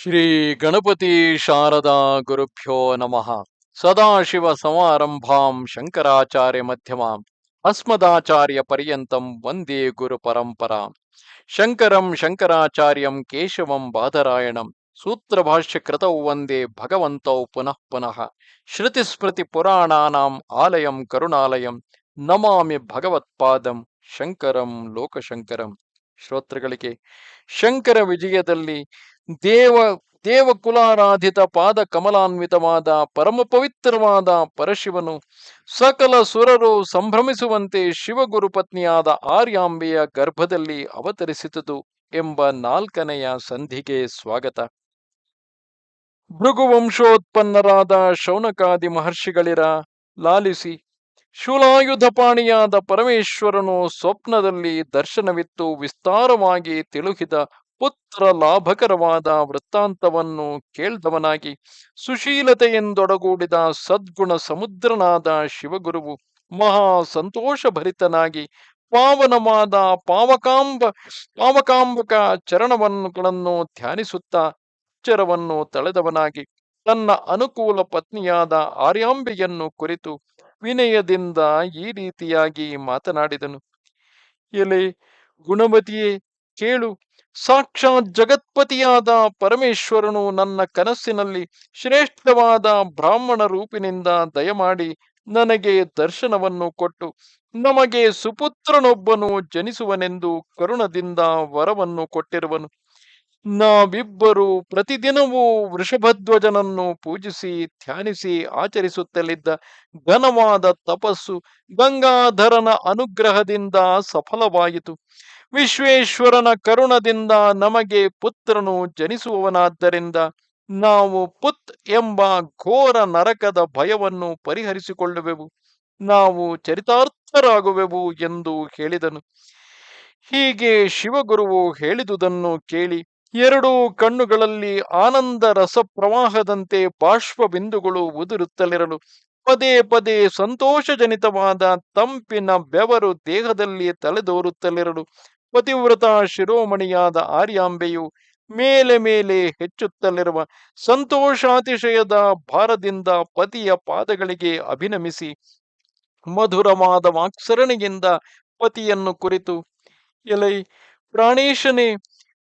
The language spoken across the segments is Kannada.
ಶ್ರೀ ಗಣಪತಿ ಶಾರದಾ ಗುರುಭ್ಯೋ ನಮಃ. ಸದಾಶಿವ ಸಮಾರಂಭಾಂ ಶಂಕರಾಚಾರ್ಯ ಮಧ್ಯಮಾಂ ಅಸ್ಮದಾಚಾರ್ಯ ಪರ್ಯಂತಂ ವಂದೇ ಗುರು ಪರಂಪರಾಂ. ಶಂಕರಂ ಶಂಕರಾಚಾರ್ಯಂ ಕೇಶವಂ ಬಾದರಾಯಣಂ ಸೂತ್ರ ಭಾಷ್ಯ ವಂದೇ ಭಗವಂತೌ ಪುನಃ ಪುನಃ. ಶ್ರುತಿಸ್ಮೃತಿ ಪುರಾಣಾನಾಂ ಆಲಯಂ ಕರುಣಾಲಯಂ ನಮಾಮಿ ಭಗವತ್ಪಾದಂ ಶಂಕರಂ ಲೋಕಶಂಕರಂ. ಶ್ರೋತೃಗಳಿಗೆ, ಶಂಕರ ವಿಜಯದಲ್ಲಿ ದೇವ, ದೇವಕುಲಾರಾಧಿತ ಪಾದ ಕಮಲಾನ್ವಿತವಾದ ಪರಮ ಪವಿತ್ರವಾದ ಪರಶಿವನು ಸಕಲ ಸುರರು ಸಂಭ್ರಮಿಸುವಂತೆ ಶಿವಗುರು ಪತ್ನಿಯಾದ ಆರ್ಯಾಂಬೆಯ ಗರ್ಭದಲ್ಲಿ ಅವತರಿಸಿದುದು ಎಂಬ ನಾಲ್ಕನೆಯ ಸಂಧಿಗೆ ಸ್ವಾಗತ. ಭೃಗುವಂಶೋತ್ಪನ್ನರಾದ ಶೌನಕಾದಿ ಮಹರ್ಷಿಗಳಿರ, ಲಾಲಿಸಿ ಶೂಲಾಯುಧಪಾಣಿಯಾದ ಪರಮೇಶ್ವರನು ಸ್ವಪ್ನದಲ್ಲಿ ದರ್ಶನವಿತ್ತು ವಿಸ್ತಾರವಾಗಿ ತಿಳುಹಿದ ಪುತ್ರ ಲಾಭಕರವಾದ ವೃತ್ತಾಂತವನ್ನು ಕೇಳ್ದವನಾಗಿ ಸುಶೀಲತೆಯೆಂದೊಡಗೂಡಿದ ಸದ್ಗುಣ ಸಮುದ್ರನಾದ ಶಿವಗುರುವು ಮಹಾ ಸಂತೋಷಭರಿತನಾಗಿ ಪಾವನವಾದ ಪಾವಕಾಂಬ, ಪಾವಕಾಂಬಕ ಚರಣವನ್ನುಗಳನ್ನು ಧ್ಯಾನಿಸುತ್ತಾ ಚರವನ್ನು ತಳೆದವನಾಗಿ ತನ್ನ ಅನುಕೂಲ ಪತ್ನಿಯಾದ ಆರ್ಯಾಂಬೆಯನ್ನು ಕುರಿತು ವಿನಯದಿಂದ ಈ ರೀತಿಯಾಗಿ ಮಾತನಾಡಿದನು. ಎಲೆ ಗುಣಮತಿಯೇ, ಕೇಳು. ಸಾಕ್ಷಾತ್ ಜಗತ್ಪತಿಯಾದ ಪರಮೇಶ್ವರನು ನನ್ನ ಕನಸಿನಲ್ಲಿ ಶ್ರೇಷ್ಠವಾದ ಬ್ರಾಹ್ಮಣ ರೂಪಿನಿಂದ ದಯಮಾಡಿ ನನಗೆ ದರ್ಶನವನ್ನು ಕೊಟ್ಟು ನಮಗೆ ಸುಪುತ್ರನೊಬ್ಬನು ಜನಿಸುವನೆಂದು ಕರುಣದಿಂದ ವರವನ್ನು ಕೊಟ್ಟಿರುವನು. ನಾವಿಬ್ಬರು ಪ್ರತಿದಿನವೂ ವೃಷಭಧ್ವಜನನ್ನು ಪೂಜಿಸಿ, ಧ್ಯಾನಿಸಿ, ಆಚರಿಸುತ್ತಲಿದ್ದ ಘನವಾದ ತಪಸ್ಸು ಗಂಗಾಧರನ ಅನುಗ್ರಹದಿಂದ ಸಫಲವಾಯಿತು. ವಿಶ್ವೇಶ್ವರನ ಕರುಣದಿಂದ ನಮಗೆ ಪುತ್ರನು ಜನಿಸುವವನಾದ್ದರಿಂದ ನಾವು ಪುತ್ ಎಂಬ ಘೋರ ನರಕದ ಭಯವನ್ನು ಪರಿಹರಿಸಿಕೊಳ್ಳುವೆವು. ನಾವು ಚರಿತಾರ್ಥರಾಗುವೆವು ಎಂದು ಹೇಳಿದನು. ಹೀಗೆ ಶಿವಗುರುವು ಹೇಳಿದುದನ್ನು ಕೇಳಿ ಎರಡೂ ಕಣ್ಣುಗಳಲ್ಲಿ ಆನಂದ ರಸ ಪ್ರವಾಹದಂತೆ ಬಾಷ್ಪ ಬಿಂದುಗಳು ಉದುರುತ್ತಲಿರಲು ಪದೇ ಪದೇ ಸಂತೋಷಜನಿತವಾದ ತಂಪಿನ ಬೆವರು ದೇಹದಲ್ಲಿ ತಲೆದೋರುತ್ತಲಿರಲು ಪತಿವ್ರತ ಶಿರೋಮಣಿಯಾದ ಆರ್ಯಾಂಬೆಯು ಮೇಲೆ ಮೇಲೆ ಹೆಚ್ಚುತ್ತಲಿರುವ ಸಂತೋಷಾತಿಶಯದ ಭಾರದಿಂದ ಪತಿಯ ಪಾದಗಳಿಗೆ ಅಭಿನಮಿಸಿ ಮಧುರವಾದ ವಾಕ್ಸರಣಿಯಿಂದ ಪತಿಯನ್ನು ಕುರಿತು, ಎಲೈ ಪ್ರಾಣೇಶನೇ,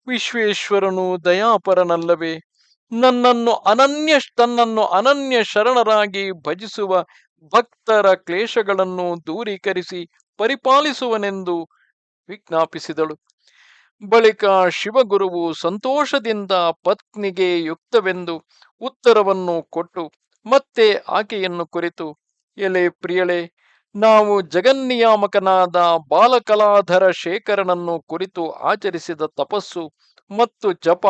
ವಿಶ್ವೇಶ್ವರನು ದಯಾಪರನಲ್ಲವೇ, ನನ್ನನ್ನು ಅನನ್ಯ, ತನ್ನನ್ನು ಅನನ್ಯ ಶರಣರಾಗಿ ಭಜಿಸುವ ಭಕ್ತರ ಕ್ಲೇಶಗಳನ್ನು ದೂರೀಕರಿಸಿ ಪರಿಪಾಲಿಸುವನೆಂದು ವಿಜ್ಞಾಪಿಸಿದಳು. ಬಳಿಕ ಶಿವಗುರುವು ಸಂತೋಷದಿಂದ ಪತ್ನಿಗೆ ಯುಕ್ತವೆಂದು ಉತ್ತರವನ್ನು ಕೊಟ್ಟು ಮತ್ತೆ ಆಕೆಯನ್ನು ಕುರಿತು, ಎಲೆ ಪ್ರಿಯಳೆ, ನಾವು ಜಗನ್ನಿಯಾಮಕನಾದ ಬಾಲಕಲಾಧರ ಶೇಖರನನ್ನು ಕುರಿತು ಆಚರಿಸಿದ ತಪಸ್ಸು ಮತ್ತು ಜಪ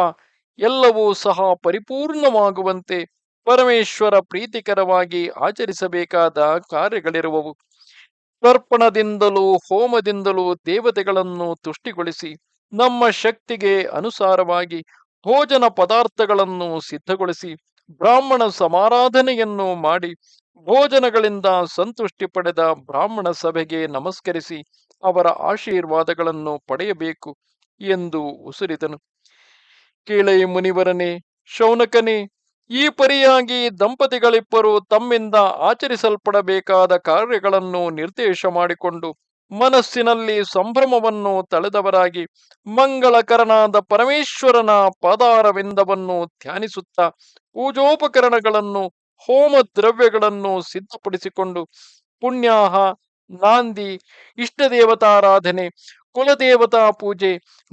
ಎಲ್ಲವೂ ಸಹ ಪರಿಪೂರ್ಣವಾಗುವಂತೆ ಪರಮೇಶ್ವರ ಪ್ರೀತಿಕರವಾಗಿ ಆಚರಿಸಬೇಕಾದ ಕಾರ್ಯಗಳಿರುವವು. ತರ್ಪಣದಿಂದಲೂ ಹೋಮದಿಂದಲೂ ದೇವತೆಗಳನ್ನು ತುಷ್ಟಿಗೊಳಿಸಿ ನಮ್ಮ ಶಕ್ತಿಗೆ ಅನುಸಾರವಾಗಿ ಭೋಜನ ಪದಾರ್ಥಗಳನ್ನು ಸಿದ್ಧಗೊಳಿಸಿ ಬ್ರಾಹ್ಮಣ ಸಮಾರಾಧನೆಯನ್ನು ಮಾಡಿ ಭೋಜನಗಳಿಂದ ಸಂತುಷ್ಟಿ ಪಡೆದ ಬ್ರಾಹ್ಮಣ ಸಭೆಗೆ ನಮಸ್ಕರಿಸಿ ಅವರ ಆಶೀರ್ವಾದಗಳನ್ನು ಪಡೆಯಬೇಕು ಎಂದು ಉಸುರಿದನು. ಕೇಳೈ ಮುನಿವರನೇ, ಶೌನಕನೇ ಈ ಪರಿಯಾಗಿ ದಂಪತಿಗಳಿಬ್ಬರು ತಮ್ಮಿಂದ ಆಚರಿಸಲ್ಪಡಬೇಕಾದ ಕಾರ್ಯಗಳನ್ನು ನಿರ್ದೇಶ ಮಾಡಿಕೊಂಡು ಮನಸ್ಸಿನಲ್ಲಿ ಸಂಭ್ರಮವನ್ನು ತಳೆದವರಾಗಿ ಮಂಗಳಕರನಾದ ಪರಮೇಶ್ವರನ ಪಾದಾರವಿಂದವನ್ನು ಧ್ಯಾನಿಸುತ್ತಾ ಪೂಜೋಪಕರಣಗಳನ್ನು ಹೋಮ ದ್ರವ್ಯಗಳನ್ನು ಸಿದ್ಧಪಡಿಸಿಕೊಂಡು ಪುಣ್ಯಾಹ, ನಾಂದಿ, ಇಷ್ಟದೇವತಾರಾಧನೆ, ಕುಲದೇವತಾ ಪೂಜೆ,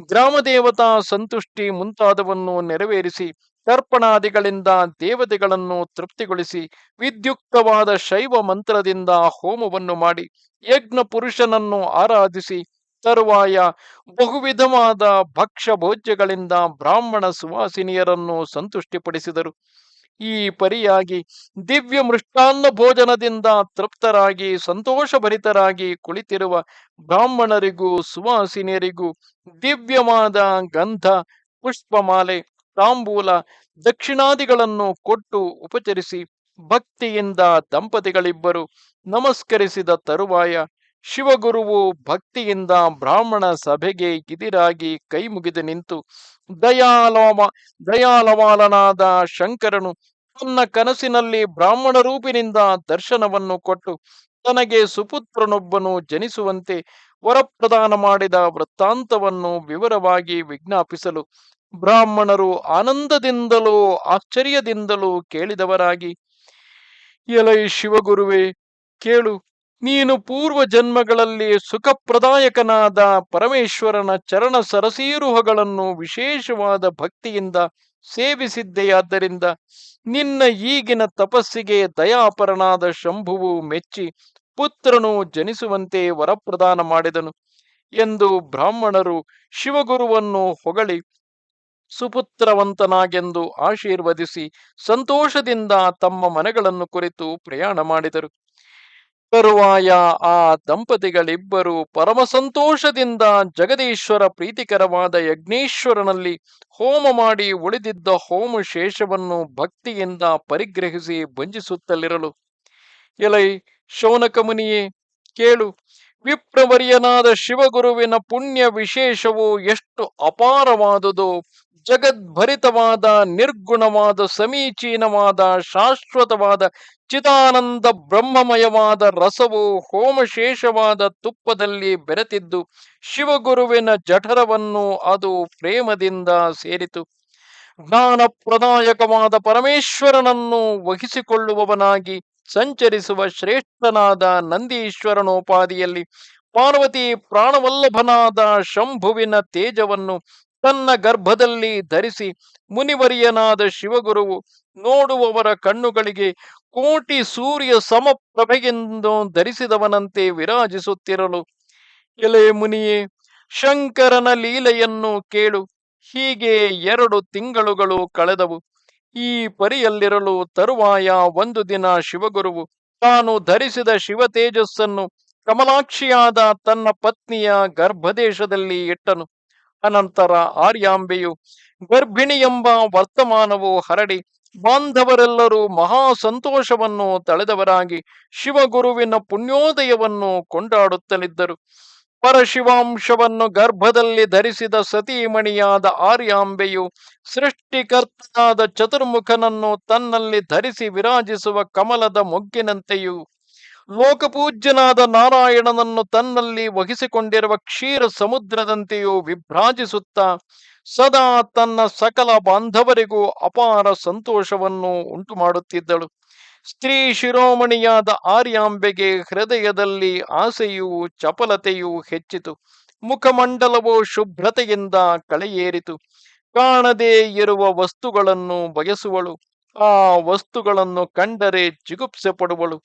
ಗ್ರಾಮದೇವತಾ ಸಂತುಷ್ಟಿ ಮುಂತಾದವನ್ನು ನೆರವೇರಿಸಿ ತರ್ಪಣಾದಿಗಳಿಂದ ದೇವತೆಗಳನ್ನು ತೃಪ್ತಿಗೊಳಿಸಿ ವಿದ್ಯುಕ್ತವಾದ ಶೈವ ಮಂತ್ರದಿಂದ ಹೋಮವನ್ನು ಮಾಡಿ ಯಜ್ಞ ಪುರುಷನನ್ನು ಆರಾಧಿಸಿ ತರುವಾಯ ಬಹುವಿಧವಾದ ಭಕ್ಷ ಭೋಜ್ಯಗಳಿಂದ ಬ್ರಾಹ್ಮಣ ಸುವಾಸಿನಿಯರನ್ನು ಸಂತುಷ್ಟಿಪಡಿಸಿದರು. ಈ ಪರಿಯಾಗಿ ದಿವ್ಯ ಮೃಷ್ಟಾನ್ನ ಭೋಜನದಿಂದ ತೃಪ್ತರಾಗಿ ಸಂತೋಷಭರಿತರಾಗಿ ಕುಳಿತಿರುವ ಬ್ರಾಹ್ಮಣರಿಗೂ ಸುವಾಸಿನಿಯರಿಗೂ ದಿವ್ಯವಾದ ಗಂಧ, ಪುಷ್ಪಮಾಲೆ ತಾಂಬೂಲ ದಕ್ಷಿಣಾದಿಗಳನ್ನು ಕೊಟ್ಟು ಉಪಚರಿಸಿ ಭಕ್ತಿಯಿಂದ ದಂಪತಿಗಳಿಬ್ಬರು ನಮಸ್ಕರಿಸಿದ ತರುವಾಯ ಶಿವಗುರುವು ಭಕ್ತಿಯಿಂದ ಬ್ರಾಹ್ಮಣ ಸಭೆಗೆ ಗಿದಿರಾಗಿ ಕೈ ಮುಗಿದು ನಿಂತು ದಯಾಲವ ದಯಾಲವಾಲನಾದ ಶಂಕರನು, ತನ್ನ ಕನಸಿನಲ್ಲಿ ಬ್ರಾಹ್ಮಣ ರೂಪಿನಿಂದ ದರ್ಶನವನ್ನು ಕೊಟ್ಟು ತನಗೆ ಸುಪುತ್ರನೊಬ್ಬನು ಜನಿಸುವಂತೆ ವರಪ್ರದಾನ ಮಾಡಿದ ವೃತ್ತಾಂತವನ್ನು ವಿವರವಾಗಿ ವಿಜ್ಞಾಪಿಸಲು ಬ್ರಾಹ್ಮಣರು ಆನಂದದಿಂದಲೂ, ಆಶ್ಚರ್ಯದಿಂದಲೂ ಕೇಳಿದವರಾಗಿ, ಎಲೈ ಶಿವಗುರುವೆ, ಕೇಳು, ನೀನು ಪೂರ್ವ ಜನ್ಮಗಳಲ್ಲಿ ಸುಖಪ್ರದಾಯಕನಾದ ಪರಮೇಶ್ವರನ ಚರಣ ಸರಸೀರುಹಗಳನ್ನು ವಿಶೇಷವಾದ ಭಕ್ತಿಯಿಂದ ಸೇವಿಸಿದ್ದೆಯಾದ್ದರಿಂದ, ನಿನ್ನ ಈಗಿನ ತಪಸ್ಸಿಗೆ ದಯಾಪರನಾದ ಶಂಭುವು ಮೆಚ್ಚಿ ಪುತ್ರನು ಜನಿಸುವಂತೆ ವರಪ್ರದಾನ ಮಾಡಿದನು ಎಂದು ಬ್ರಾಹ್ಮಣರು ಶಿವಗುರುವನ್ನು ಹೊಗಳಿ ಸುಪುತ್ರವಂತನಾಗೆಂದು ಆಶೀರ್ವದಿಸಿ ಸಂತೋಷದಿಂದ ತಮ್ಮ ಮನೆಗಳನ್ನು ಕುರಿತು ಪ್ರಯಾಣ ಮಾಡಿದರು. ತರುವಾಯ ಆ ದಂಪತಿಗಳಿಬ್ಬರು ಪರಮ ಸಂತೋಷದಿಂದ ಜಗದೀಶ್ವರ ಪ್ರೀತಿಕರವಾದ ಯಜ್ಞೇಶ್ವರನಲ್ಲಿ ಹೋಮ ಮಾಡಿ ಉಳಿದಿದ್ದ ಹೋಮ ಶೇಷವನ್ನು ಭಕ್ತಿಯಿಂದ ಪರಿಗ್ರಹಿಸಿ ಭಂಜಿಸುತ್ತಲಿರಲು. ಎಲೈ ಶೌನಕ ಮುನಿಯೇ, ಕೇಳು, ವಿಪ್ರವರ್ಯನಾದ ಶಿವಗುರುವಿನ ಪುಣ್ಯ ವಿಶೇಷವು ಎಷ್ಟು ಅಪಾರವಾದುದು ಜಗದ್ಭರಿತವಾದ, ನಿರ್ಗುಣವಾದ, ಸಮೀಚೀನವಾದ, ಶಾಶ್ವತವಾದ ಚಿತಾನಂದ ಬ್ರಹ್ಮಮಯವಾದ ರಸವು ಹೋಮಶೇಷವಾದ ತುಪ್ಪದಲ್ಲಿ ಬೆರೆತಿದ್ದು ಶಿವಗುರುವಿನ ಜಠರವನ್ನು ಅದು ಪ್ರೇಮದಿಂದ ಸೇರಿತು. ಜ್ಞಾನ ಪ್ರದಾಯಕವಾದ ಪರಮೇಶ್ವರನನ್ನು ವಹಿಸಿಕೊಳ್ಳುವವನಾಗಿ ಸಂಚರಿಸುವ ಶ್ರೇಷ್ಠನಾದ ನಂದೀಶ್ವರನೋಪಾದಿಯಲ್ಲಿ ಪಾರ್ವತಿ ಪ್ರಾಣವಲ್ಲಭನಾದ ಶಂಭುವಿನ ತೇಜವನ್ನು ತನ್ನ ಗರ್ಭದಲ್ಲಿ ಧರಿಸಿ ಮುನಿವರಿಯನಾದ ಶಿವಗುರುವು ನೋಡುವವರ ಕಣ್ಣುಗಳಿಗೆ ಕೋಟಿ ಸೂರ್ಯ ಸಮಪ್ರಭೆಗೆಂದು ಧರಿಸಿದವನಂತೆ ವಿರಾಜಿಸುತ್ತಿರಲು. ಎಲೆ ಮುನಿಯೇ, ಶಂಕರನ ಲೀಲೆಯನ್ನು ಕೇಳು. ಹೀಗೆ ಎರಡು ತಿಂಗಳುಗಳು ಕಳೆದವು. ಈ ಪರಿಯಲ್ಲಿರಲು ತರುವಾಯ ಒಂದು ದಿನ ಶಿವಗುರುವು ತಾನು ಧರಿಸಿದ ಶಿವ ತೇಜಸ್ಸನ್ನು ಕಮಲಾಕ್ಷಿಯಾದ ತನ್ನ ಪತ್ನಿಯ ಗರ್ಭದೇಶದಲ್ಲಿ ಇಟ್ಟನು. ಅನಂತರ ಆರ್ಯಾಂಬೆಯು ಗರ್ಭಿಣಿ ಎಂಬ ವರ್ತಮಾನವು ಹರಡಿ ಬಾಂಧವರೆಲ್ಲರೂ ಮಹಾ ಸಂತೋಷವನ್ನು ತಳೆದವರಾಗಿ ಶಿವಗುರುವಿನ ಪುಣ್ಯೋದಯವನ್ನು ಕೊಂಡಾಡುತ್ತಲಿದ್ದರು. ಪರಶಿವಾಂಶವನ್ನು ಗರ್ಭದಲ್ಲಿ ಧರಿಸಿದ ಸತೀಮಣಿಯಾದ ಆರ್ಯಾಂಬೆಯು ಸೃಷ್ಟಿಕರ್ತನಾದ ಚತುರ್ಮುಖನನ್ನು ತನ್ನಲ್ಲಿ ಧರಿಸಿ ವಿರಾಜಿಸುವ ಕಮಲದ ಮೊಗ್ಗಿನಂತೆಯೂ ಲೋಕಪೂಜ್ಯನಾದ ನಾರಾಯಣನನ್ನು ತನ್ನಲ್ಲಿ ವಹಿಸಿಕೊಂಡಿರುವ ಕ್ಷೀರ ಸಮುದ್ರದಂತೆಯೂ ವಿಭ್ರಾಜಿಸುತ್ತಾ ಸದಾ ತನ್ನ ಸಕಲ ಬಾಂಧವರಿಗೂ ಅಪಾರ ಸಂತೋಷವನ್ನು ಉಂಟು ಮಾಡುತ್ತಿದ್ದಳು ಸ್ತ್ರೀ ಶಿರೋಮಣಿಯಾದ ಆರ್ಯಾಂಬೆಗೆ ಹೃದಯದಲ್ಲಿ ಆಸೆಯೂ ಚಪಲತೆಯೂ ಹೆಚ್ಚಿತು. ಮುಖಮಂಡಲವು ಶುಭ್ರತೆಯಿಂದ ಕಳೆಯೇರಿತು. ಕಾಣದೇ ಇರುವ ವಸ್ತುಗಳನ್ನು ಬಯಸುವಳು. ಆ ವಸ್ತುಗಳನ್ನು ಕಂಡರೆ ಜಿಗುಪ್ಸೆ ಪಡುವಳು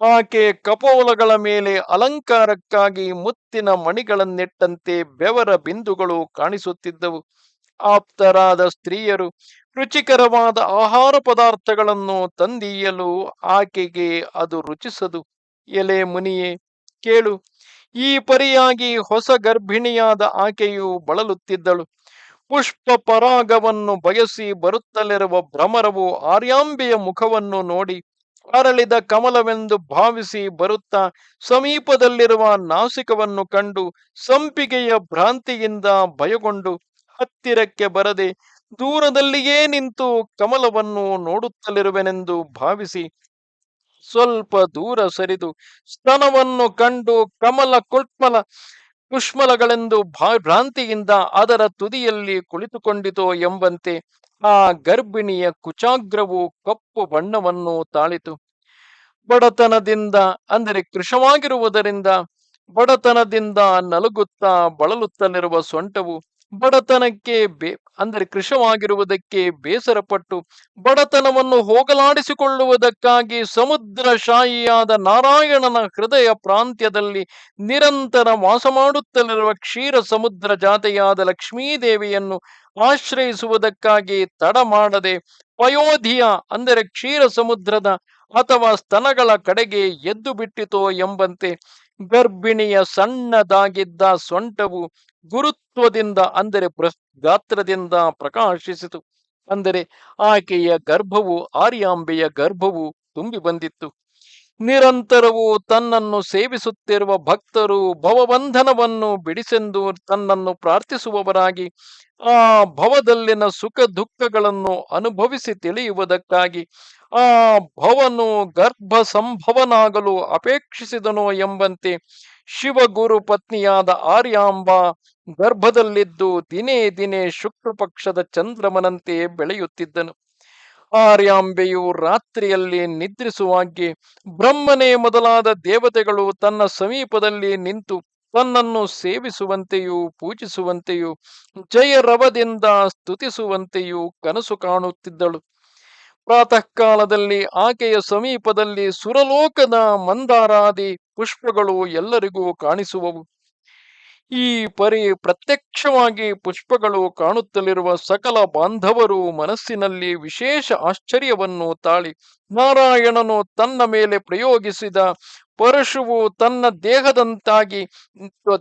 ಆಕೆ ಕಪೋಲಗಳ ಮೇಲೆ ಅಲಂಕಾರಕ್ಕಾಗಿ ಮುತ್ತಿನ ಮಣಿಗಳನ್ನಿಟ್ಟಂತೆ ಬೆವರ ಬಿಂದುಗಳು ಕಾಣಿಸುತ್ತಿದ್ದವು. ಆಪ್ತರಾದ ಸ್ತ್ರೀಯರು ರುಚಿಕರವಾದ ಆಹಾರ ಪದಾರ್ಥಗಳನ್ನು ತಂದೀಯಲು ಆಕೆಗೆ ಅದು ರುಚಿಸದು. ಎಲೆ ಮುನಿಯೇ, ಕೇಳು, ಈ ಪರಿಯಾಗಿ ಹೊಸ ಗರ್ಭಿಣಿಯಾದ ಆಕೆಯು ಬಳಲುತ್ತಿದ್ದಳು. ಪುಷ್ಪ ಪರಾಗವನ್ನು ಬಯಸಿ ಬರುತ್ತಲಿರುವ ಭ್ರಮರವು ಆರ್ಯಾಂಬೆಯ ಮುಖವನ್ನು ನೋಡಿ ಅರಳಿದ ಕಮಲವೆಂದು ಭಾವಿಸಿ ಬರುತ್ತಾ ಸಮೀಪದಲ್ಲಿರುವ ನಾಸಿಕವನ್ನು ಕಂಡು ಸಂಪಿಗೆಯ ಭ್ರಾಂತಿಯಿಂದ ಭಯಗೊಂಡು ಹತ್ತಿರಕ್ಕೆ ಬರದೆ ದೂರದಲ್ಲಿಯೇ ನಿಂತು ಕಮಲವನ್ನು ನೋಡುತ್ತಲಿರುವೆನೆಂದು ಭಾವಿಸಿ ಸ್ವಲ್ಪ ದೂರ ಸರಿದು ಸ್ತನವನ್ನು ಕಂಡು ಕಮಲ ಕುಟ್ಮಲ ಕುಷ್ಮಲಗಳೆಂದು ಭಾ, ಭ್ರಾಂತಿಯಿಂದ ಅದರ ತುದಿಯಲ್ಲಿ ಕುಳಿತುಕೊಂಡಿತೋ ಎಂಬಂತೆ ಆ ಗರ್ಭಿಣಿಯ ಕುಚಾಗ್ರವು ಕಪ್ಪು ಬಣ್ಣವನ್ನು ತಾಳಿತು. ಬಡತನದಿಂದ, ಅಂದರೆ ಕೃಶವಾಗಿರುವುದರಿಂದ ಬಡತನದಿಂದ ನಲುಗುತ್ತಾ ಬಳಲುತ್ತಲಿರುವ ಸೊಂಟವು ಬಡತನಕ್ಕೆ ಬೇ, ಅಂದರೆ ಕೃಶವಾಗಿರುವುದಕ್ಕೆ ಬೇಸರಪಟ್ಟು ಬಡತನವನ್ನು ಹೋಗಲಾಡಿಸಿಕೊಳ್ಳುವುದಕ್ಕಾಗಿ ಸಮುದ್ರ ಶಾಹಿಯಾದ ನಾರಾಯಣನ ಹೃದಯ ಪ್ರಾಂತ್ಯದಲ್ಲಿ ನಿರಂತರ ವಾಸ ಮಾಡುತ್ತಲಿರುವ ಕ್ಷೀರ ಸಮುದ್ರ ಜಾತೆಯಾದ ಲಕ್ಷ್ಮೀದೇವಿಯನ್ನು ಆಶ್ರಯಿಸುವುದಕ್ಕಾಗಿ ತಡ ಮಾಡದೆ ಪಯೋಧಿಯ ಅಂದರೆ ಕ್ಷೀರ ಸಮುದ್ರದ ಅಥವಾ ಸ್ತನಗಳ ಕಡೆಗೆ ಎದ್ದು ಬಿಟ್ಟಿತೋ ಎಂಬಂತೆ ಗರ್ಭಿಣಿಯ ಸಣ್ಣದಾಗಿದ್ದ ಸೊಂಟವು ಗುರುತ್ವದಿಂದ, ಅಂದರೆ ಗಾತ್ರದಿಂದ ಪ್ರಕಾಶಿಸಿತು. ಅಂದರೆ ಆಕೆಯ ಗರ್ಭವು, ಆರ್ಯಾಂಬೆಯ ಗರ್ಭವು ತುಂಬಿ ಬಂದಿತ್ತು. ನಿರಂತರವೂ ತನ್ನನ್ನು ಸೇವಿಸುತ್ತಿರುವ ಭಕ್ತರು ಭವಬಂಧನವನ್ನು ಬಿಡಿಸೆಂದು ತನ್ನನ್ನು ಪ್ರಾರ್ಥಿಸುವವರಾಗಿ, ಆ ಭವದಲ್ಲಿನ ಸುಖ ದುಃಖಗಳನ್ನು ಅನುಭವಿಸಿ ತಿಳಿಯುವುದಕ್ಕಾಗಿ ಆ ಭವನು ಗರ್ಭ ಸಂಭವನಾಗಲು ಅಪೇಕ್ಷಿಸಿದನು ಎಂಬಂತೆ ಶಿವಗುರು ಪತ್ನಿಯಾದ ಆರ್ಯಾಂಬ ಗರ್ಭದಲ್ಲಿದ್ದು ದಿನೇ ದಿನೇ ಶುಕ್ಲ ಪಕ್ಷದ ಚಂದ್ರಮನಂತೆ ಬೆಳೆಯುತ್ತಿದ್ದನು. ಆರ್ಯಾಂಬೆಯು ರಾತ್ರಿಯಲ್ಲಿ ನಿದ್ರಿಸುವಾಗೆ ಬ್ರಹ್ಮನೇ ಮೊದಲಾದ ದೇವತೆಗಳು ತನ್ನ ಸಮೀಪದಲ್ಲಿ ನಿಂತು ತನ್ನನ್ನು ಸೇವಿಸುವಂತೆಯೂ ಪೂಜಿಸುವಂತೆಯೂ ಜಯರವದಿಂದ ಸ್ತುತಿಸುವಂತೆಯೂ ಕನಸು ಕಾಣುತ್ತಿದ್ದಳು. ಪ್ರಾತಃ ಕಾಲದಲ್ಲಿ ಆಕೆಯ ಸಮೀಪದಲ್ಲಿ ಸುರಲೋಕದ ಮಂದಾರಾದಿ ಪುಷ್ಪಗಳು ಎಲ್ಲರಿಗೂ ಕಾಣಿಸುವವು. ಈ ಪರಿ ಪ್ರತ್ಯಕ್ಷವಾಗಿ ಪುಷ್ಪಗಳು ಕಾಣುತ್ತಲಿರುವ ಸಕಲ ಬಾಂಧವರು ಮನಸ್ಸಿನಲ್ಲಿ ವಿಶೇಷ ಆಶ್ಚರ್ಯವನ್ನು ತಾಳಿ, ನಾರಾಯಣನು ತನ್ನ ಮೇಲೆ ಪ್ರಯೋಗಿಸಿದ ಪರಶುವು ತನ್ನ ದೇಹದಂತಾಗಿ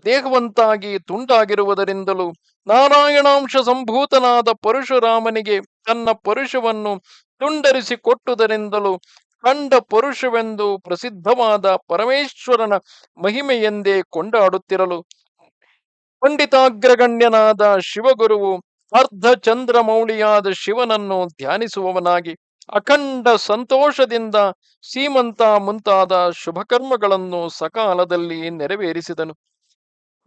ದೇಹವಂತಾಗಿ ತುಂಡಾಗಿರುವುದರಿಂದಲೂ ನಾರಾಯಣಾಂಶ ಸಂಭೂತನಾದ ಪರಶುರಾಮನಿಗೆ ತನ್ನ ಪರುಷವನ್ನು ತುಂಡರಿಸಿ ಕೊಟ್ಟುದರಿಂದಲೂ ಕಂಡ ಪುರುಷವೆಂದು ಪ್ರಸಿದ್ಧವಾದ ಪರಮೇಶ್ವರನ ಮಹಿಮೆಯೆಂದೇ ಕೊಂಡಾಡುತ್ತಿರಲು. ಪಂಡಿತಾಗ್ರಗಣ್ಯನಾದ ಶಿವಗುರುವು ಅರ್ಧ ಚಂದ್ರಮೌಳಿಯಾದ ಶಿವನನ್ನು ಧ್ಯಾನಿಸುವವನಾಗಿ ಅಖಂಡ ಸಂತೋಷದಿಂದ ಸೀಮಂತ ಮುಂತಾದ ಶುಭಕರ್ಮಗಳನ್ನು ಸಕಾಲದಲ್ಲಿ ನೆರವೇರಿಸಿದನು.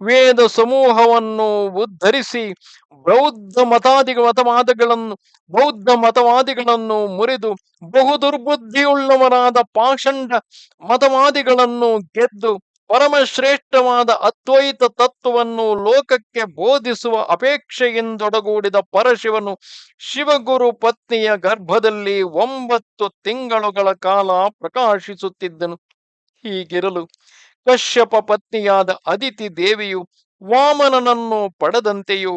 ವೇದ ಸಮೂಹವನ್ನು ಉದ್ಧರಿಸಿ ಬೌದ್ಧ ಮತಾದಿ ಮತವಾದಗಳನ್ನು, ಬೌದ್ಧ ಮತವಾದಿಗಳನ್ನು ಮುರಿದು ಬಹು ದುರ್ಬುದ್ಧಿಯುಳ್ಳವರಾದ ಪಾಷಂಡ ಮತವಾದಿಗಳನ್ನು ಗೆದ್ದು ಪರಮಶ್ರೇಷ್ಠವಾದ ಅದ್ವೈತ ತತ್ವವನ್ನು ಲೋಕಕ್ಕೆ ಬೋಧಿಸುವ ಅಪೇಕ್ಷೆಯಿಂದೊಡಗೂಡಿದ ಪರಶಿವನು ಶಿವಗುರು ಪತ್ನಿಯ ಗರ್ಭದಲ್ಲಿ ಒಂಬತ್ತು ತಿಂಗಳುಗಳ ಕಾಲ ಪ್ರಕಾಶಿಸುತ್ತಿದ್ದನು. ಹೀಗಿರಲು ಕಶ್ಯಪ ಪತ್ನಿಯಾದ ಅದಿತಿ ದೇವಿಯು ವಾಮನನನ್ನು ಪಡೆದಂತೆಯೂ,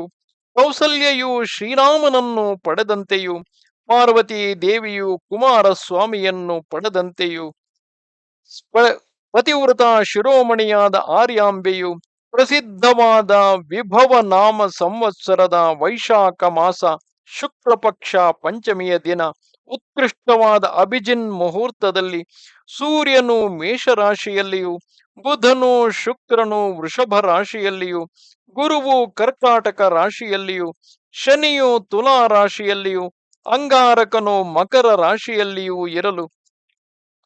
ಕೌಸಲ್ಯೆಯು ಶ್ರೀರಾಮನನ್ನು ಪಡೆದಂತೆಯೂ, ಪಾರ್ವತಿ ದೇವಿಯು ಕುಮಾರಸ್ವಾಮಿಯನ್ನು ಪಡೆದಂತೆಯೂ ಪತಿವ್ರತ ಶಿರೋಮಣಿಯಾದ ಆರ್ಯಾಂಬೆಯು ಪ್ರಸಿದ್ಧವಾದ ವಿಭವ ನಾಮ ಸಂವತ್ಸರದ ವೈಶಾಖ ಮಾಸ ಶುಕ್ಲಪಕ್ಷ ಪಂಚಮಿಯ ದಿನ ಉತ್ಕೃಷ್ಟವಾದ ಅಭಿಜಿನ್ ಮುಹೂರ್ತದಲ್ಲಿ ಸೂರ್ಯನು ಮೇಷರಾಶಿಯಲ್ಲಿಯೂ, ಬುಧನು ಶುಕ್ರನು ವೃಷಭ ರಾಶಿಯಲ್ಲಿಯೂ ಗುರುವು ಕರ್ಕಾಟಕ ರಾಶಿಯಲ್ಲಿಯೂ, ಶನಿಯು ತುಲಾ ರಾಶಿಯಲ್ಲಿಯೂ, ಅಂಗಾರಕನು ಮಕರ ರಾಶಿಯಲ್ಲಿಯೂ ಇರಲು,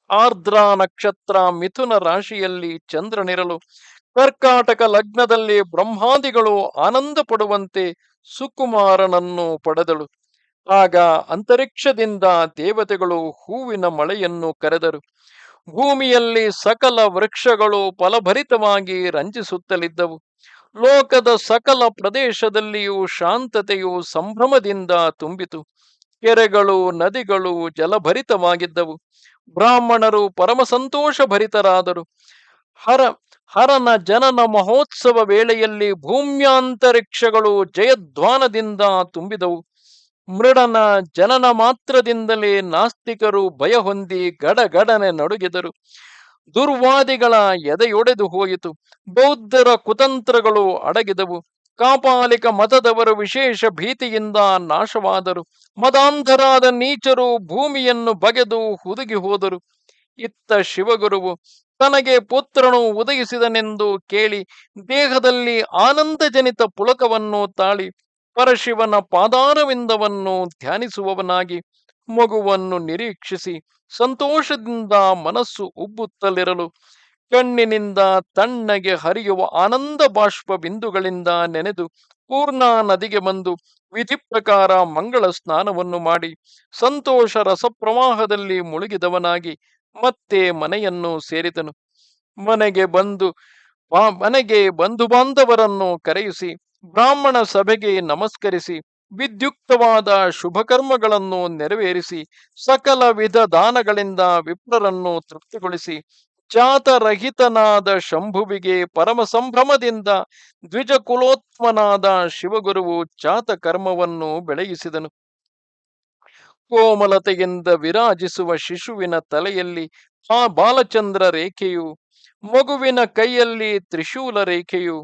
ಆರ್ದ್ರ ನಕ್ಷತ್ರ ಮಿಥುನ ರಾಶಿಯಲ್ಲಿ ಚಂದ್ರನಿರಲು, ಕರ್ಕಾಟಕ ಲಗ್ನದಲ್ಲಿ ಬ್ರಹ್ಮಾದಿಗಳು ಆನಂದ ಪಡುವಂತೆ ಸುಕುಮಾರನನ್ನು ಪಡೆದಳು. ಆಗ ಅಂತರಿಕ್ಷದಿಂದ ದೇವತೆಗಳು ಹೂವಿನ ಮಳೆಯನ್ನು ಕರೆದರು. ಭೂಮಿಯಲ್ಲಿ ಸಕಲ ವೃಕ್ಷಗಳು ಫಲಭರಿತವಾಗಿ ರಂಜಿಸುತ್ತಲಿದ್ದವು. ಲೋಕದ ಸಕಲ ಪ್ರದೇಶದಲ್ಲಿಯೂ ಶಾಂತತೆಯು ಸಂಭ್ರಮದಿಂದ ತುಂಬಿತು. ಕೆರೆಗಳು, ನದಿಗಳು ಜಲಭರಿತವಾಗಿದ್ದವು. ಬ್ರಾಹ್ಮಣರು ಪರಮ ಸಂತೋಷ ಭರಿತರಾದರು ಹರ, ಹರನ ಜನನ ಮಹೋತ್ಸವ ವೇಳೆಯಲ್ಲಿ ಭೂಮ್ಯಾಂತರಿಕ್ಷಗಳು ಜಯಧ್ವಾನದಿಂದ ತುಂಬಿದವು. ಮೃಡನ ಜನನ ಮಾತ್ರದಿಂದಲೇ ನಾಸ್ತಿಕರು ಭಯ ಹೊಂದಿ ಗಡಗಡನೆ ನಡುಗಿದರು. ದುರ್ವಾದಿಗಳ ಎದೆಯೊಡೆದು ಹೋಯಿತು. ಬೌದ್ಧರ ಕುತಂತ್ರಗಳು ಅಡಗಿದವು. ಕಾಪಾಲಿಕ ಮತದವರು ವಿಶೇಷ ಭೀತಿಯಿಂದ ನಾಶವಾದರು. ಮದಾಂಧರಾದ ನೀಚರು ಭೂಮಿಯನ್ನು ಬಗೆದು ಹುದುಗಿ ಹೋದರು. ಇತ್ತ ಶಿವಗುರುವು, ತನಗೆ ಪುತ್ರನು ಉದಯಿಸಿದನೆಂದು ಕೇಳಿ ದೇಹದಲ್ಲಿ ಆನಂದಜನಿತ ಪುಲಕವನ್ನು ತಾಳಿ ಪರಶಿವನ ಪಾದಾರವಿಂದವನ್ನು ಧ್ಯಾನಿಸುವವನಾಗಿ ಮಗುವನ್ನು ನಿರೀಕ್ಷಿಸಿ ಸಂತೋಷದಿಂದ ಮನಸ್ಸು ಉಬ್ಬುತ್ತಲಿರಲು ಕಣ್ಣಿನಿಂದ ತಣ್ಣಗೆ ಹರಿಯುವ ಆನಂದ ಬಾಷ್ಪ ಬಿಂದುಗಳಿಂದ ನೆನೆದು ಪೂರ್ಣಾ ನದಿಗೆ ಬಂದು ವಿಧಿ ಪ್ರಕಾರ ಮಂಗಳ ಸ್ನಾನವನ್ನು ಮಾಡಿ ಸಂತೋಷ ರಸಪ್ರವಾಹದಲ್ಲಿ ಮುಳುಗಿದವನಾಗಿ ಮತ್ತೆ ಮನೆಯನ್ನು ಸೇರಿದನು. ಮನೆಗೆ ಬಂದು ಮನೆಗೆ ಬಂಧು ಬಾಂಧವರನ್ನು ಕರೆಯಿಸಿ ಬ್ರಾಹ್ಮಣ ಸಭೆಗೆ ನಮಸ್ಕರಿಸಿ, ವಿದ್ಯುಕ್ತವಾದ ಶುಭಕರ್ಮಗಳನ್ನು ನೆರವೇರಿಸಿ, ಸಕಲ ವಿಧ ದಾನಗಳಿಂದ ವಿಪ್ರರನ್ನು ತೃಪ್ತಿಗೊಳಿಸಿ ಜಾತರಹಿತನಾದ ಶಂಭುವಿಗೆ ಪರಮ ಸಂಭ್ರಮದಿಂದ ದ್ವಿಜ ಕುಲೋತ್ಮನಾದ ಶಿವಗುರುವು ಜಾತ ಕರ್ಮವನ್ನು ಬೆಳಗಿಸಿದನು. ಕೋಮಲತೆಯಿಂದ ವಿರಾಜಿಸುವ ಶಿಶುವಿನ ತಲೆಯಲ್ಲಿ ಆ ಬಾಲಚಂದ್ರ ರೇಖೆಯು, ಮಗುವಿನ ಕೈಯಲ್ಲಿ ತ್ರಿಶೂಲ ರೇಖೆಯು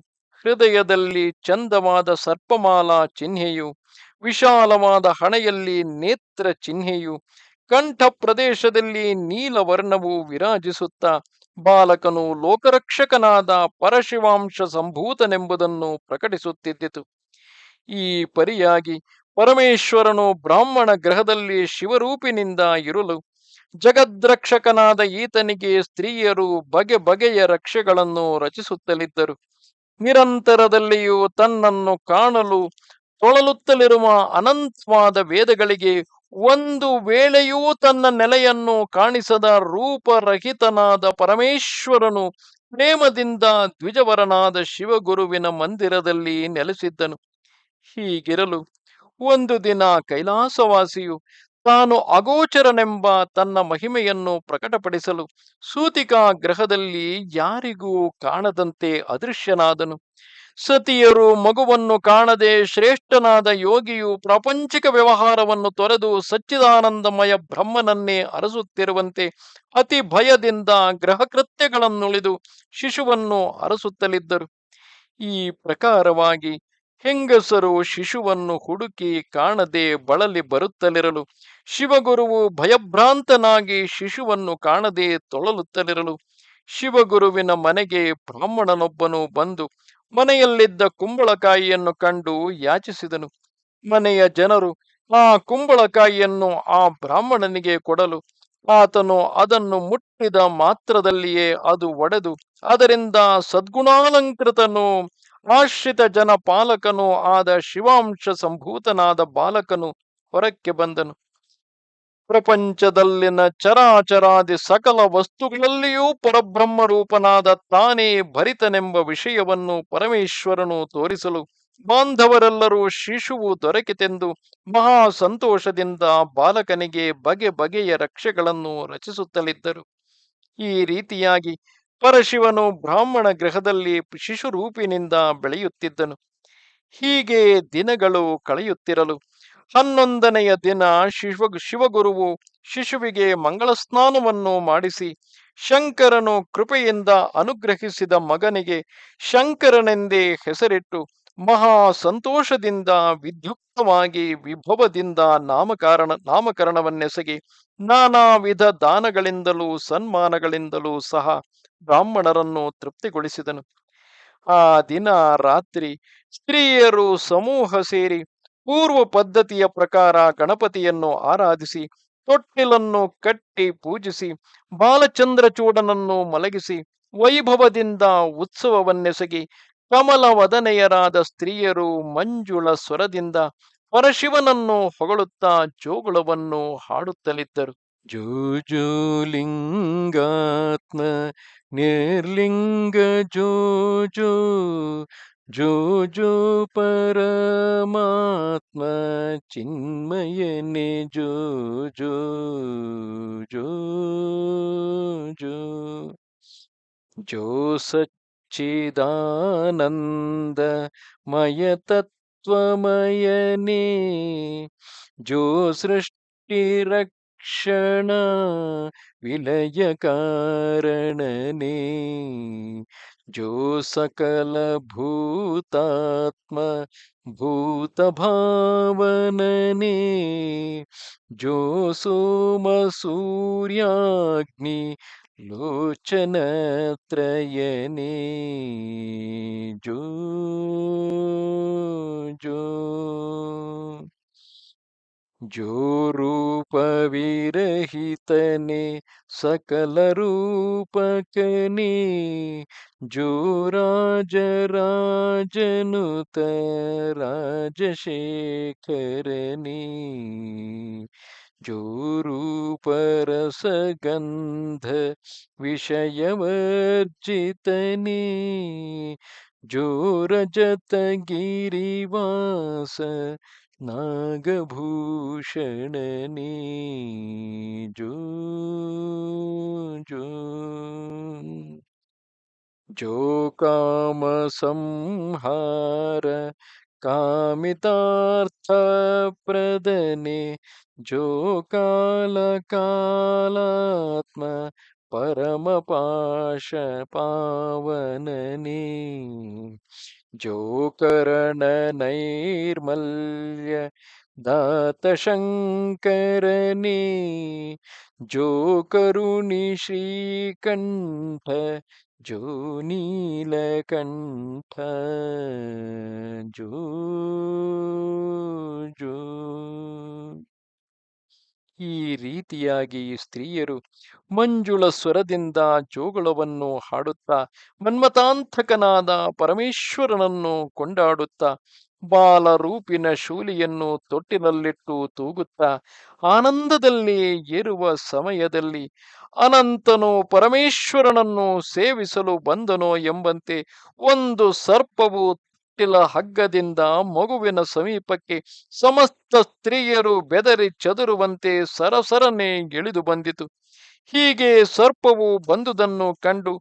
ಹೃದಯದಲ್ಲಿ ಚಂದವಾದ ಸರ್ಪಮಾಲಾ ಚಿಹ್ನೆಯು, ವಿಶಾಲವಾದ ಹಣೆಯಲ್ಲಿ ನೇತ್ರ ಚಿಹ್ನೆಯು, ಕಂಠ ಪ್ರದೇಶದಲ್ಲಿ ನೀಲವರ್ಣವು ವಿರಾಜಿಸುತ್ತ, ಬಾಲಕನು ಲೋಕರಕ್ಷಕನಾದ ಪರಶಿವಾಂಶ ಸಂಭೂತನೆಂಬುದನ್ನು ಪ್ರಕಟಿಸುತ್ತಿದ್ದಿತು. ಈ ಪರಿಯಾಗಿ ಪರಮೇಶ್ವರನು ಬ್ರಾಹ್ಮಣ ಗ್ರಹದಲ್ಲಿ ಶಿವರೂಪಿನಿಂದ ಇರಲು, ಜಗದ್ರಕ್ಷಕನಾದ ಈತನಿಗೆ ಸ್ತ್ರೀಯರು ಬಗೆ ಬಗೆಯ ರಕ್ಷೆಗಳನ್ನು ರಚಿಸುತ್ತಲಿದ್ದರು. ನಿರಂತರದಲ್ಲಿಯೂ ತನ್ನನ್ನು ಕಾಣಲು ತೊಳಲುತ್ತಲಿರುವ ಅನಂತವಾದ ವೇದಗಳಿಗೆ ಒಂದು ವೇಳೆಯೂ ತನ್ನ ನೆಲೆಯನ್ನು ಕಾಣಿಸದ ರೂಪರಹಿತನಾದ ಪರಮೇಶ್ವರನು ಪ್ರೇಮದಿಂದ ದ್ವಿಜವರನಾದ ಶಿವಗುರುವಿನ ಮಂದಿರದಲ್ಲಿ ನೆಲೆಸಿದ್ದನು. ಹೀಗಿರಲು ಒಂದು ದಿನ ಕೈಲಾಸವಾಸಿಯು ತಾನು ಅಗೋಚರನೆಂಬ ತನ್ನ ಮಹಿಮೆಯನ್ನು ಪ್ರಕಟಪಡಿಸಲು ಸೂತಿಕಾ ಗ್ರಹದಲ್ಲಿ ಯಾರಿಗೂ ಕಾಣದಂತೆ ಅದೃಶ್ಯನಾದನು. ಸತಿಯರು ಮಗುವನ್ನು ಕಾಣದೆ ಶ್ರೇಷ್ಠನಾದ ಯೋಗಿಯು ಪ್ರಾಪಂಚಿಕ ವ್ಯವಹಾರವನ್ನು ತೊರೆದು ಸಚ್ಚಿದಾನಂದಮಯ ಬ್ರಹ್ಮನನ್ನೇ ಅರಸುತ್ತಿರುವಂತೆ ಅತಿ ಭಯದಿಂದ ಗ್ರಹ ಕೃತ್ಯಗಳನ್ನುಳಿದು ಶಿಶುವನ್ನು ಅರಸುತ್ತಲಿದ್ದರು. ಈ ಪ್ರಕಾರವಾಗಿ ಹೆಂಗಸರು ಶಿಶುವನ್ನು ಹುಡುಕಿ ಕಾಣದೆ ಬಳಲಿ ಬರುತ್ತಲಿರಲು, ಶಿವಗುರುವು ಭಯಭ್ರಾಂತನಾಗಿ ಶಿಶುವನ್ನು ಕಾಣದೆ ತೊಳಲುತ್ತಲಿರಲು, ಶಿವಗುರುವಿನ ಮನೆಗೆ ಬ್ರಾಹ್ಮಣನೊಬ್ಬನು ಬಂದು ಮನೆಯಲ್ಲಿದ್ದ ಕುಂಬಳಕಾಯಿಯನ್ನು ಕಂಡು ಯಾಚಿಸಿದನು. ಮನೆಯ ಜನರು, ಆ ಕುಂಬಳಕಾಯಿಯನ್ನು ಆ ಬ್ರಾಹ್ಮಣನಿಗೆ ಕೊಡಲು, ಆತನು ಅದನ್ನು ಮುಟ್ಟಿದ ಮಾತ್ರದಲ್ಲಿಯೇ ಅದು ಒಡೆದು, ಅದರಿಂದ ಸದ್ಗುಣಾಲಂಕೃತನು ಆಶ್ರಿತ ಜನ ಪಾಲಕನು ಆದ ಶಿವಾಂಶ ಸಂಭೂತನಾದ ಬಾಲಕನು ಹೊರಕ್ಕೆ ಬಂದನು. ಪ್ರಪಂಚದಲ್ಲಿನ ಚರಾಚರಾದಿ ಸಕಲ ವಸ್ತುಗಳಲ್ಲಿಯೂ ಪರಬ್ರಹ್ಮ ರೂಪನಾದ ತಾನೇ ಭರಿತನೆಂಬ ವಿಷಯವನ್ನು ಪರಮೇಶ್ವರನು ತೋರಿಸಲು ಬಾಂಧವರೆಲ್ಲರೂ ಶಿಶುವು ದೊರಕಿತೆಂದು ಮಹಾ ಸಂತೋಷದಿಂದ ಬಾಲಕನಿಗೆ ಬಗೆ ಬಗೆಯ ರಕ್ಷೆಗಳನ್ನು ರಚಿಸುತ್ತಲಿದ್ದರು. ಈ ರೀತಿಯಾಗಿ ಪರಶಿವನು ಬ್ರಾಹ್ಮಣ ಗ್ರಹದಲ್ಲಿ ಶಿಶುರೂಪಿನಿಂದ ಬೆಳೆಯುತ್ತಿದ್ದನು. ಹೀಗೆ ದಿನಗಳು ಕಳೆಯುತ್ತಿರಲು. ಹನ್ನೊಂದನೆಯ ದಿನ ಶಿವ ಶಿವಗುರುವು ಶಿಶುವಿಗೆ ಮಂಗಳ ಸ್ನಾನವನ್ನು ಮಾಡಿಸಿ, ಶಂಕರನು ಕೃಪೆಯಿಂದ ಅನುಗ್ರಹಿಸಿದ ಮಗನಿಗೆ ಶಂಕರನೆಂದೇ ಹೆಸರಿಟ್ಟು ಮಹಾ ಸಂತೋಷದಿಂದ ವಿದ್ಯುಕ್ತವಾಗಿ ವಿಭವದಿಂದ ನಾಮಕರಣ, ನಾಮಕರಣವನ್ನೆಸಗಿ ನಾನಾ ವಿಧ ದಾನಗಳಿಂದಲೂ, ಸನ್ಮಾನಗಳಿಂದಲೂ ಸಹ ಬ್ರಾಹ್ಮಣರನ್ನು ತೃಪ್ತಿಗೊಳಿಸಿದನು. ಆ ದಿನ ರಾತ್ರಿ ಸ್ತ್ರೀಯರು ಸಮೂಹ ಸೇರಿ ಪೂರ್ವ ಪದ್ಧತಿಯ ಪ್ರಕಾರ ಗಣಪತಿಯನ್ನು ಆರಾಧಿಸಿ, ತೊಟ್ಟಿಲನ್ನು ಕಟ್ಟಿ ಪೂಜಿಸಿ, ಬಾಲಚಂದ್ರಚೂಡನನ್ನು ಮಲಗಿಸಿ, ವೈಭವದಿಂದ ಉತ್ಸವವನ್ನೆಸಗಿ ಕಮಲ ವದನೆಯರಾದ ಸ್ತ್ರೀಯರು ಮಂಜುಳ ಸ್ವರದಿಂದ ಪರಶಿವನನ್ನು ಹೊಗಳುತ್ತಾ ಜೋಗುಳವನ್ನು ಹಾಡುತ್ತಲಿದ್ದರು. ಜೋಜೋಲಿಂಗಾತ್ಮ ನಿರ್ಲಿಂಗ ಜೋಜೋ ಜೋ ಜೋ ಜೋ ಪರಮಾತ್ಮ ಚಿನ್ಮಯನೆ ಜೋ ಜೋ ಜೋ ಜೋ. चिदानन्दमय तत्त्वमयने जो कारण ने जो सकल सकलभूतात्म भूतभावनने जो सोम सूर्याग्नि లోచనత్రయని జో జో జో రూప విరహితని సకల రూపకని జో రాజరాజనుత రాజశేఖరణి ಜೋ ರೂಪವಿರಹಿತನೆ ಸಕಲ ರೂಪಕನೇ ಜೋ ರಾಜರಾಜನುತ ರಾಜಶೇಖರನೇ ಜೋ ರೂಪರಸಗಂಧ ವಿಷಯವರ್ಜಿತನೇ कामितार्थप्रदने जो काल कालात्म परम पाश पावनने। जो करणनैर्मल्य दातशङ्करने। जो करुणी श्रीकंठ जो ನೀಲಕಂಠ ಜೋ ಜೋ. ಈ ರೀತಿಯಾಗಿ ಸ್ತ್ರೀಯರು ಮಂಜುಳ ಸ್ವರದಿಂದ ಜೋಗುಳವನ್ನು ಹಾಡುತ್ತಾ ಮನ್ಮತಾಂತಕನಾದ ಪರಮೇಶ್ವರನನ್ನು ಕೊಂಡಾಡುತ್ತಾ ಬಾಲರೂಪಿನ ಶೂಲಿಯನ್ನು ತೊಟ್ಟಿನಲ್ಲಿಟ್ಟು ತೂಗುತ್ತಾ ಆನಂದದಲ್ಲಿ ಏರುವ ಸಮಯದಲ್ಲಿ ಅನಂತನು ಪರಮೇಶ್ವರನನ್ನು ಸೇವಿಸಲು ಬಂದನೋ ಎಂಬಂತೆ ಒಂದು ಸರ್ಪವು ತೊಟ್ಟಿಲ ಹಗ್ಗದಿಂದ ಮಗುವಿನ ಸಮೀಪಕ್ಕೆ ಸಮಸ್ತ ಸ್ತ್ರೀಯರು ಬೆದರಿ ಚದುರುವಂತೆ ಸರಸರನೆ ಇಳಿದು ಬಂದಿತು. ಹೀಗೆ ಸರ್ಪವು ಬಂದುದನ್ನು ಕಂಡು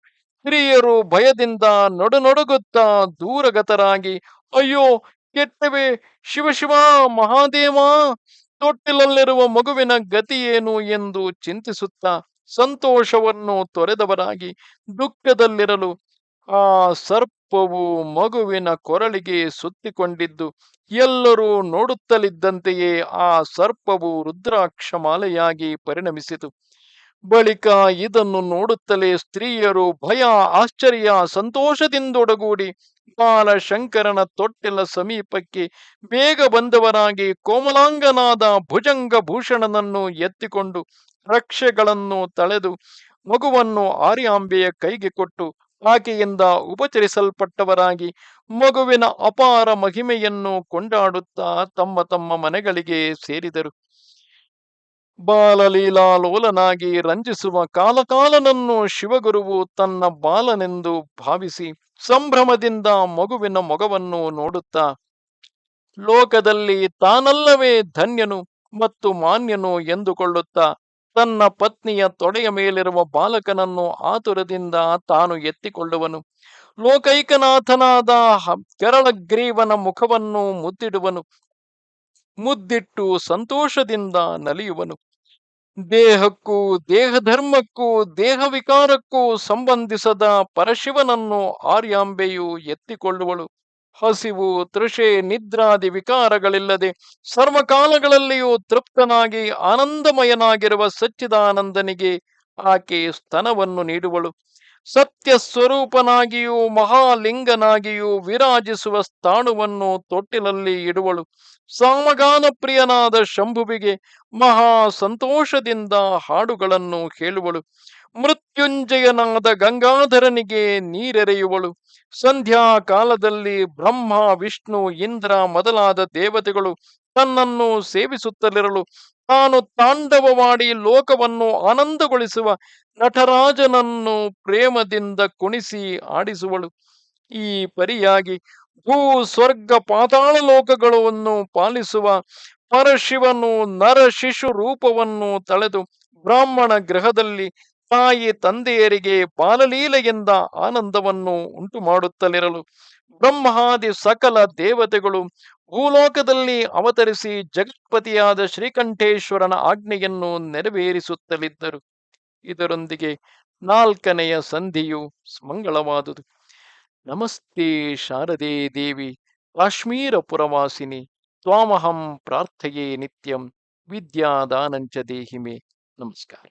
ಸ್ತ್ರೀಯರು ಭಯದಿಂದ ನಡುನಡುಗುತ್ತಾ ದೂರಗತರಾಗಿ, ಅಯ್ಯೋ ಕೆಟ್ಟವೆ ಶಿವಶಿವ ಮಹಾದೇವ, ತೊಟ್ಟಿಲಲ್ಲಿರುವ ಮಗುವಿನ ಗತಿಯೇನು ಎಂದು ಚಿಂತಿಸುತ್ತಾ ಸಂತೋಷವನ್ನು ತೊರೆದವರಾಗಿ ದುಃಖದಲ್ಲಿರಲು ಆ ಸರ್ಪವು ಮಗುವಿನ ಕೊರಳಿಗೆ ಸುತ್ತಿಕೊಂಡಿದ್ದು, ಎಲ್ಲರೂ ನೋಡುತ್ತಲಿದ್ದಂತೆಯೇ ಆ ಸರ್ಪವು ರುದ್ರಾಕ್ಷಮಾಲೆಯಾಗಿ ಪರಿಣಮಿಸಿತು. ಬಳಿಕ ಇದನ್ನು ನೋಡುತ್ತಲೇ ಸ್ತ್ರೀಯರು ಭಯ, ಆಶ್ಚರ್ಯ, ಸಂತೋಷದಿಂದೊಡಗೂಡಿ ಬಾಲಶಂಕರನ ತೊಟ್ಟಿಲ ಸಮೀಪಕ್ಕೆ ಬೇಗ ಬಂದವರಾಗಿ ಕೋಮಲಾಂಗನಾದ ಭುಜಂಗ ಭೂಷಣನನ್ನು ಎತ್ತಿಕೊಂಡು ರಕ್ಷೆಗಳನ್ನು ತಳೆದು ಮಗುವನ್ನು ಆರ್ಯಾಂಬೆಯ ಕೈಗೆ ಕೊಟ್ಟು ಆಕೆಯಿಂದ ಉಪಚರಿಸಲ್ಪಟ್ಟವರಾಗಿ ಮಗುವಿನ ಅಪಾರ ಮಹಿಮೆಯನ್ನು ಕೊಂಡಾಡುತ್ತಾ ತಮ್ಮ ತಮ್ಮ ಮನೆಗಳಿಗೆ ಸೇರಿದರು. ಬಾಲಲೀಲಾಲೋಲನಾಗಿ ರಂಜಿಸುವ ಕಾಲಕಾಲನನ್ನು ಶಿವಗುರುವು ತನ್ನ ಬಾಲನೆಂದು ಭಾವಿಸಿ ಸಂಭ್ರಮದಿಂದ ಮಗುವಿನ ಮೊಗವನ್ನು ನೋಡುತ್ತಾ, ಲೋಕದಲ್ಲಿ ತಾನಲ್ಲವೇ ಧನ್ಯನು ಮತ್ತು ಮಾನ್ಯನು ಎಂದುಕೊಳ್ಳುತ್ತಾ, ತನ್ನ ಪತ್ನಿಯ ತೊಡೆಯ ಮೇಲಿರುವ ಬಾಲಕನನ್ನು ಆತುರದಿಂದ ತಾನು ಎತ್ತಿಕೊಳ್ಳುವನು. ಲೋಕೈಕನಾಥನಾದ ಕೆರಳಗ್ರೀವನ ಮುಖವನ್ನು ಮುದ್ದಿಡುವನು. ಮುದ್ದಿಟ್ಟು ಸಂತೋಷದಿಂದ ನಲಿಯುವನು. ದೇಹಕ್ಕೂ, ದೇಹಧರ್ಮಕ್ಕೂ ದೇಹ ವಿಕಾರಕ್ಕೂ ಸಂಬಂಧಿಸದ ಪರಶಿವನನ್ನು ಆರ್ಯಾಂಬೆಯು ಎತ್ತಿಕೊಳ್ಳುವಳು. ಹಸಿವು, ತೃಷೆ, ನಿದ್ರಾದಿ ವಿಕಾರಗಳಿಲ್ಲದೆ ಸರ್ವಕಾಲಗಳಲ್ಲಿಯೂ ತೃಪ್ತನಾಗಿ ಆನಂದಮಯನಾಗಿರುವ ಸಚ್ಚಿದಾನಂದನಿಗೆ ಆಕೆ ಸ್ತನವನ್ನು ನೀಡುವಳು. ಸತ್ಯ ಸ್ವರೂಪನಾಗಿಯೂ ಮಹಾಲಿಂಗನಾಗಿಯೂ ವಿರಾಜಿಸುವ ಸ್ಥಾಣುವನ್ನು ತೊಟ್ಟಿಲಲ್ಲಿ ಇಡುವಳು. ಸಾಮಗಾನ ಪ್ರಿಯನಾದ ಶಂಭುವಿಗೆ ಮಹಾ ಸಂತೋಷದಿಂದ ಹಾಡುಗಳನ್ನು ಹೇಳುವಳು. ಮೃತ್ಯುಂಜಯನಾದ ಗಂಗಾಧರನಿಗೆ ನೀರೆರೆಯುವಳು. ಸಂಧ್ಯಾ ಕಾಲದಲ್ಲಿ ಬ್ರಹ್ಮ, ವಿಷ್ಣು, ಇಂದ್ರ ಮೊದಲಾದ ದೇವತೆಗಳು ತನ್ನನ್ನು ಸೇವಿಸುತ್ತಲಿರಲು ತಾನು ತಾಂಡವವಾಡಿ ಲೋಕವನ್ನು ಆನಂದಗೊಳಿಸುವ ನಟರಾಜನನ್ನು ಪ್ರೇಮದಿಂದ ಕುಣಿಸಿ ಆಡಿಸುವಳು. ಈ ಪರಿಯಾಗಿ ಭೂ ಸ್ವರ್ಗ ಪಾತಾಳ ಲೋಕಗಳನ್ನು ಪಾಲಿಸುವ ಪರಶಿವನು ನರ ಶಿಶು ರೂಪವನ್ನು ತಳೆದು ಬ್ರಾಹ್ಮಣ ಗ್ರಹದಲ್ಲಿ ತಾಯಿ ತಂದೆಯರಿಗೆ ಬಾಲಲೀಲೆಯಿಂದ ಆನಂದವನ್ನು ಉಂಟು ಮಾಡುತ್ತಲಿರಲು ಬ್ರಹ್ಮಾದಿ ಸಕಲ ದೇವತೆಗಳು ಭೂಲೋಕದಲ್ಲಿ ಅವತರಿಸಿ ಜಗತ್ಪತಿಯಾದ ಶ್ರೀಕಂಠೇಶ್ವರನ ಆಜ್ಞೆಯನ್ನು ನೆರವೇರಿಸುತ್ತಲಿದ್ದರು. ಇದರೊಂದಿಗೆ ನಾಲ್ಕನೆಯ ಸಂಧಿಯು ಮಂಗಳವಾದುದು. ನಮಸ್ತೆ ಶಾರದೆ ದೇವಿ ಕಾಶ್ಮೀರ ಪುರವಾಸಿನಿ ತ್ವಾಮಹಂ ಪ್ರಾರ್ಥೆಯೇ ನಿತ್ಯಂ, ವಿದ್ಯಾದಾನಂಚ ದೇಹಿಮೆ. ನಮಸ್ಕಾರ.